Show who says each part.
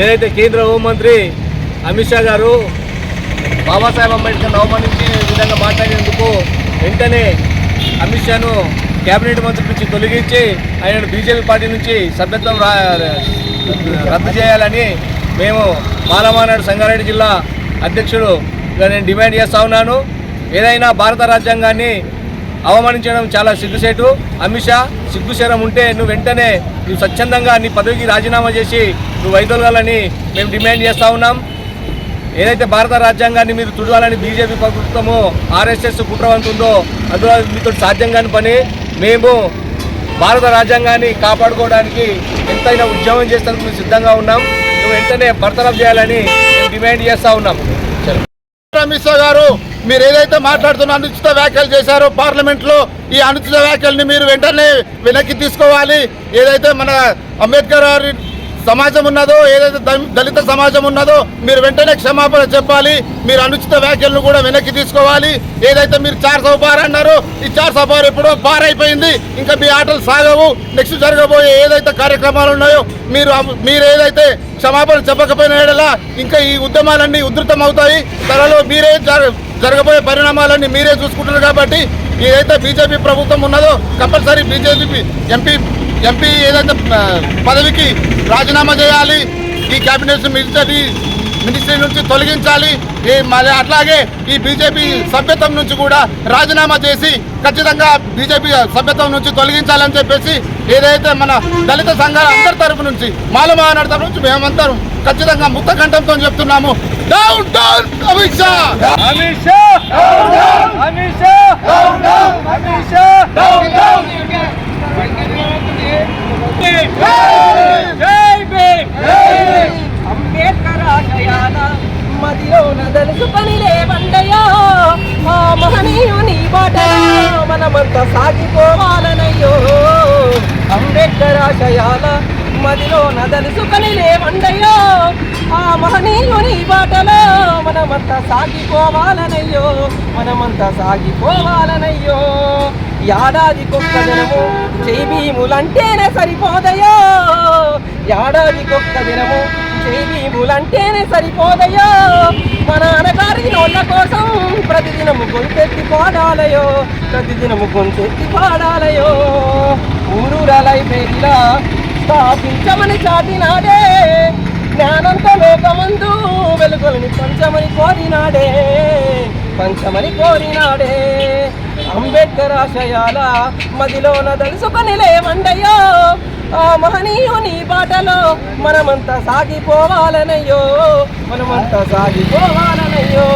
Speaker 1: ఏదైతే కేంద్ర హోంమంత్రి అమిత్ షా గారు బాబాసాహెబ్ అంబేద్కర్ అవమానించే విధంగా మాట్లాడేందుకు వెంటనే అమిత్ షాను కేబినెట్ మంత్రి నుంచి తొలగించి ఆయన బీజేపీ పార్టీ నుంచి సభ్యత్వం రా రద్దు చేయాలని మేము మాలమానాడు సంగారెడ్డి జిల్లా అధ్యక్షుడు నేను డిమాండ్ చేస్తా ఉన్నాను. ఏదైనా భారత రాజ్యాంగాన్ని అవమానించడం చాలా సిగ్గుసేటు అమిత్ షా సిగ్గుశరం ఉంటే నువ్వు వెంటనే నువ్వు స్వచ్ఛందంగా నీ పదవికి రాజీనామా చేసి నువ్వు వైదొలగాలని మేము డిమాండ్ చేస్తూ ఉన్నాం. ఏదైతే భారత రాజ్యాంగాన్ని మీరు తుడవాలని బీజేపీ ప్రభుత్వము ఆర్ఎస్ఎస్ కుట్రవంతుందో అందులో మీతో సాధ్యం కాని పని. మేము భారత రాజ్యాంగాన్ని కాపాడుకోవడానికి ఎంతైనా ఉద్యమం చేస్తానికి మేము సిద్ధంగా ఉన్నాం. నువ్వు వెంటనే భర్తనం చేయాలని మేము డిమాండ్ చేస్తూ ఉన్నాం.
Speaker 2: అమిత్ గారు మీరు ఏదైతే మాట్లాడుతున్న అనుచిత వ్యాఖ్యలు చేశారో పార్లమెంట్లో ఈ అనుచిత వ్యాఖ్యల్ని మీరు వెంటనే వెనక్కి తీసుకోవాలి. ఏదైతే మన అంబేద్కర్ గారి సమాజం ఉన్నదో ఏదైతే దళిత సమాజం ఉన్నదో మీరు వెంటనే క్షమాపణ చెప్పాలి. మీరు అనుచిత వ్యాఖ్యలను కూడా వెనక్కి తీసుకోవాలి. ఏదైతే మీరు చార్ సౌ అన్నారో ఈ చార్ సౌ ఎప్పుడో పారైపోయింది అయిపోయింది. ఇంకా మీ ఆటలు సాగవు. నెక్స్ట్ జరగబోయే ఏదైతే కార్యక్రమాలు ఉన్నాయో మీరు మీరు ఏదైతే క్షమాపణ చెప్పకపోయిన ఇంకా ఈ ఉద్యమాలన్నీ ఉధృతం అవుతాయి త్వరలో మీరే జరగబోయే పరిణామాలన్నీ మీరే చూసుకుంటున్నారు కాబట్టి ఏదైతే బీజేపీ ప్రభుత్వం ఉన్నదో కంపల్సరీ బీజేపీ ఎంపీ ఎంపీ ఏదైతే పదవికి రాజీనామా చేయాలి ఈ క్యాబినెట్ మినిస్టరీ మినిస్ట్రీ నుంచి తొలగించాలి ఈ మళ్ళీ అట్లాగే ఈ బీజేపీ సభ్యత్వం నుంచి కూడా రాజీనామా చేసి ఖచ్చితంగా బీజేపీ సభ్యత్వం నుంచి తొలగించాలని చెప్పేసి ఏదైతే మన దళిత సంఘాల అందరి తరపు నుంచి మాలమహానాడు తరపు నుంచి మేమందరం ఖచ్చితంగా ముక్త కంఠంతో చెప్తున్నాము డౌన్ డౌన్ అమిత్ షా
Speaker 1: అమిత్ షా అమిత్ షా అమిత్ షా
Speaker 3: అంబేద్కర్ ఆశయాల మదిలోన తెలుసుకొని లేవండయ్యో ఆ మహనీయుని బాట మనమంతా సాగిపోవాలనయ్యో అంబేద్కర్ ఆశయాల మదిలోన తెలుసుకొని లేవండయ్యో. ఆ మహనీయుని బాటలో మనమంతా సాగిపోవాలనయ్యో. మనమంతా సాగిపోవాలనయ్యో. ఏడాదికొక్క దినము జై భీములంటేనే ఏడాది కొక్క దినము జై భీములంటేనే సరిపోదయో మన అనగారి నోళ్ళ కోసం ప్రతిదినము గొంతెత్తి పాడాలయో ప్రతిదినము గొంతెత్తి పాడాలయో ఊరూర లైబ్రరీలా స్థాపించమని చాటినాడే జ్ఞానంతో లోకమందు వెలుగులని పంచమని కోరినాడే పంచమని కోరినాడే అంబేద్కర్ ఆశయాల మదిలోన తెలుసుకొని లేవండయ్యో. ఆ మహనీయుని బాటలో మనమంతా సాగిపోవాలనయ్యో. మనమంతా సాగిపోవాలనయ్యో.